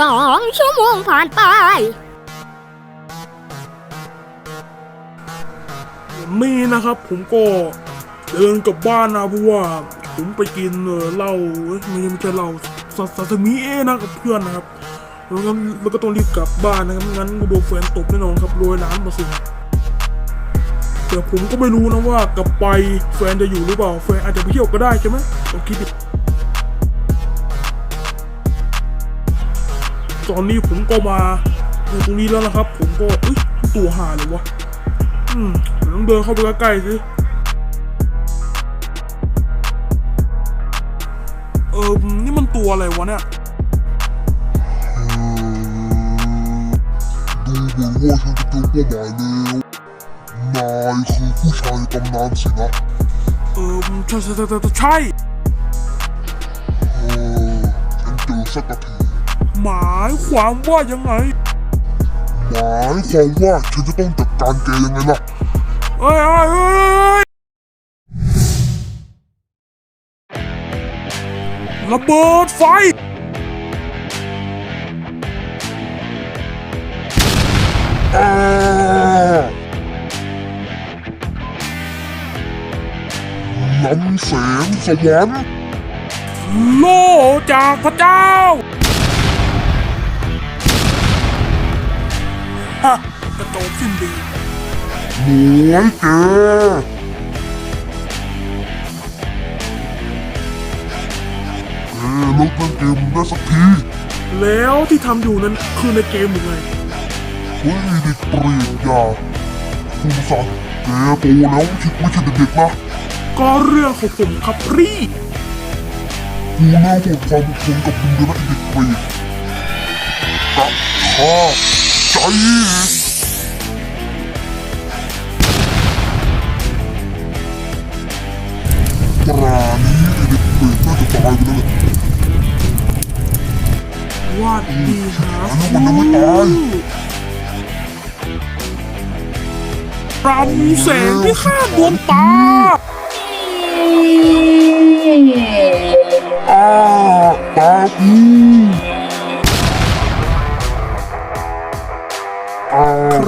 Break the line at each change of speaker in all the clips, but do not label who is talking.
สองชั่วโมงผ่านไป
นี่นะครับผมก็เดินกลับบ้านนะเพราะว่าผมไปกินเหล้าเอ้ยไม่ไม่ใช่เหล้าซาซามิเอนะกับเพื่อนนะครับแล้วงั้นแล้วก็ต้องรีบกลับบ้านนะครับงั้นกูโดนแฟนตบแน่นอนครับโรยล้านเปอร์เซ็นต์แต่ผมก็ไม่รู้นะว่ากลับไปแฟนจะอยู่หรือเปล่าแฟนอาจจะไปเที่ยวก็ได้ใช่ไหมลองคิดดิ ตอนนี้ผมก็มาอยู่ตรงนี้แล้วนะครับ ผมก็เอ้ยตัวหาเลยวะ อืมเดี๋ยวต้องเดินเข้าไปใกล้ๆสิเออนี่มันตัวอะไรวะเนี่ย
ดูเหมือนว่าฉันจะเจอเป้าหมายแล้วนายคือผู้ชายตำนานสินะ
เออใช่ใช่ใช่ใช่ใช่
เออฉันเจอสักที
หมายความว่ายังไง
หมายความว่าฉันจะต้องจัดการแกยังไงล่ะ
เอ้ยเอ้ยเอ้ยระเบิดไฟ
อ้าล้ำแสงสวรรค์
โล่จากพระเจ้า กระโจมสิ้นดี
หมวยแกแกเลิกเล่นเกมได้สักที
แล้วที่ทำอยู่นั้นคือในเกมหรือไง
เฮ้ยเด็กเปรตอย่าคุณสัตว์แกโตแล้วชิดไม่ใช่เด็กๆนะ
ก็เรื่องของผมครับพี่
กูเลิกหมดความอดทนกับมึงเลยนะไอ้เด็กเปรตกะข้า ใจปรานี้ไอ้เด็กเปรตน่าจะตายไปแล้วแหละ
วาดดีหา
อันนั้นมันยังไม่ตาย
รำแสงที่ข้าดวงตา
อ้าตาอ้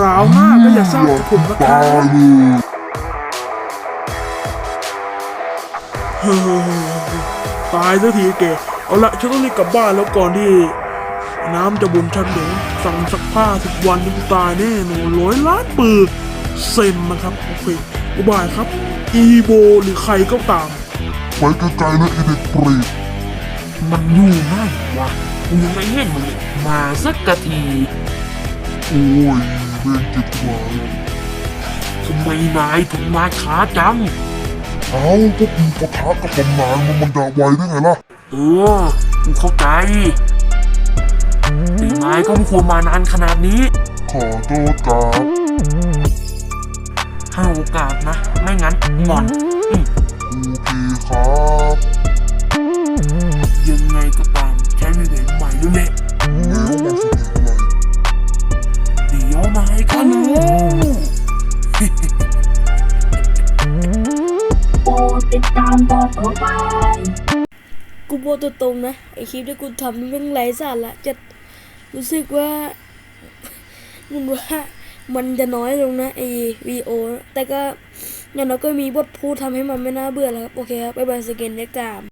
ราวหน้าก็อย่าเศร้ากับผมนะค
ตา
รับ
ยเลย
เฮ้ยตายสักทีเกเอาละฉันต้องรีบกลับบ้านแล้วก่อนที่ น้ำจะบ่นฉันเดี๋ยวสั่งซักผ้าสิบวันนี่กูตายแน่นอนร้อยล้านปืนเซ็นนะครับโอเคอุบายครับ อีโบหรือใครก็ตาม
ไปไกลๆเลยไอ้เด็กเปรต
มันอยู่ง่ายวะกูยังไม่เห็นมันเลยมาสักกะที
โอ้ย เวรจิตหวาย
ทำไมนายถึงมาช้าจัง
เอ้าพวกกูปะทะกับตำนานมันมันจะไวได้ไงล่ะ
เออกูเข้าใจแต่นายก็ไม่ควรมานานขนาดนี้
ขอโทษครับ
ให้โอกาสนะ ไม่งั้นงอนอืม
โอเคครับ
กู
โบ
กตัวตรงนะไอคลิปที่กูทำนี่แม่งไร้สาระจะรู้สึกว่ามันว่ามันจะน้อยลงนะไอวีโอแต่ก็อย่างน้อยก็มีบทพูดทำให้มันไม่น่าเบื่อแล้วครับ โอเคครับ ไปบายสเกนเนกาม